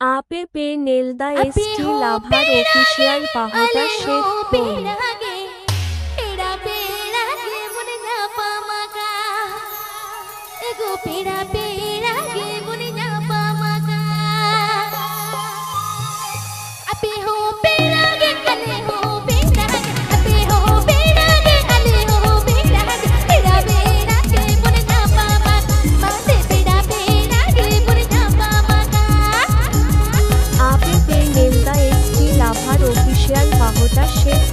आपे पे नेलदा एस टी लाभार ऑफिशियल पाहता शेत कोण sachets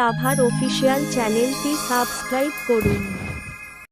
লাভার অফিসিয়াল চ্যানেলটি সাবস্ক্রাইব করুন।